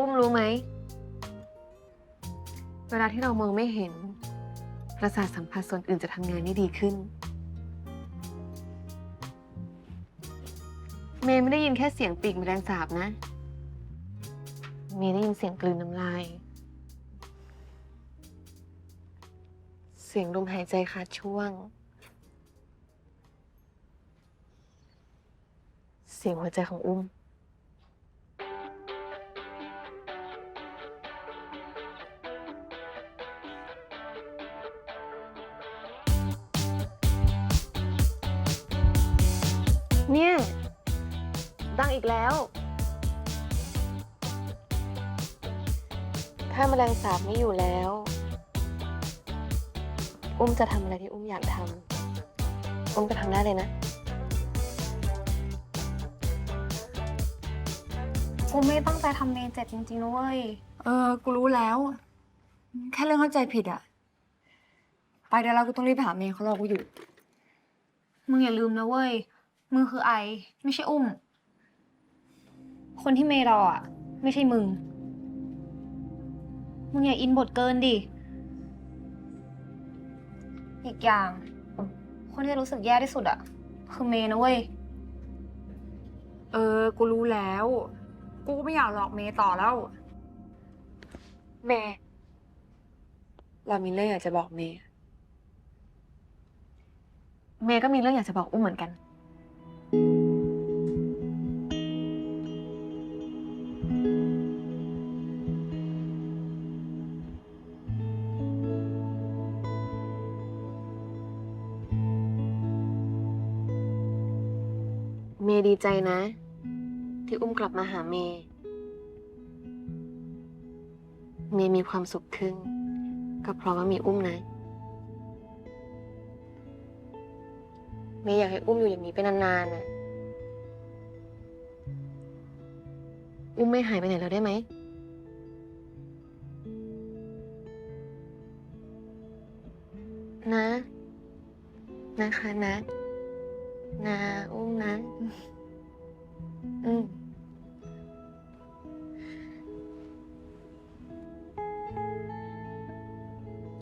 อุ้มรู้ไหม เวลาที่เรามองไม่เห็น ประสาทสัมผัสส่วนอื่นจะทำงานได้ดีขึ้น เมย์ไม่ได้ยินแค่เสียงปีกแมลงสาบนะ เมย์ได้ยินเสียงกลืนน้ำลาย เสียงลมหายใจขาดช่วง เสียงหัวใจของอุ้ม เนี่ย ดังอีกแล้ว ถ้าแมลงสาบไม่อยู่แล้ว อุ้มจะทำอะไรที่อุ้มอยากทำอุ้มก็ทำได้เลยนะ กูไม่ตั้งใจทำเมนเจ็บจริงๆนะเว้ย เออ กูรู้แล้ว แค่เรื่องเข้าใจผิดอะไปเดี๋ยวเรากูต้องรีบไปหาเมย์เขารอกูอยู่ มึงอย่าลืมนะเว้ย มึงคือไอ ไม่ใช่อุ้ม คนที่เมย์รออะ ไม่ใช่มึง มึงอย่าอินบทเกินดิ อีกอย่าง คนที่รู้สึกแย่ที่สุดอะ คือเมย์นะเว้ย เออ กูรู้แล้ว กูก็ไม่อยากหลอกเมย์ต่อแล้ว เมย์เรามีเรื่องอยากจะบอกเมย์ เมย์ก็มีเรื่องอยากจะบอกอุ้มเหมือนกัน เมย์ดีใจนะ ที่อุ้มกลับมาหาเมย์เมย์มีความสุขขึ้น ก็เพราะว่ามีอุ้มนะ เมย์อยากให้อุ้มอยู่อย่างนี้ไปนานๆน่ะอุ้มไม่หายไปไหนแล้วได้ไหมนะ นะคะนะนะอุ้มนะ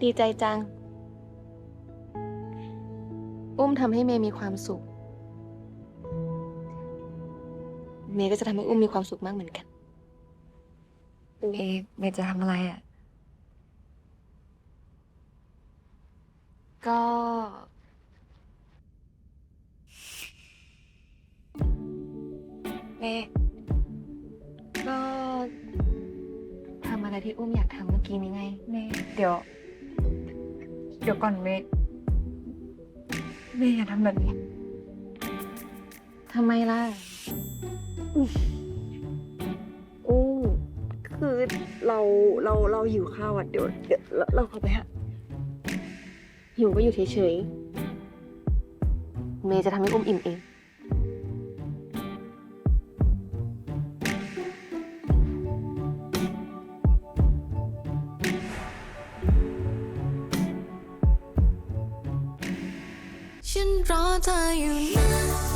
ดีใจจัง อุ้มทำให้เมย์มีความสุข เมย์ก็จะทำให้อุ้มมีความสุขมากเหมือนกัน เมย์เมย์จะทำอะไรอะก็ เมย์ก็ทำอะไรที่อุ้มอยากทำเมื่อกี้นี้ไง เมย์เดี๋ยว เดี๋ยวก่อนเมย์เมย์อย่าทำแบบนี้ ทำไมล่ะ อู้คือเราเราเราหิวข้าวอะเดี๋ยวเดี๋ยวเราเราขอไปฮะหิวก็อยู่เฉยๆ เมย์จะทำให้อุ้มอิ่มเอง ฉันรอเธออยู่นะ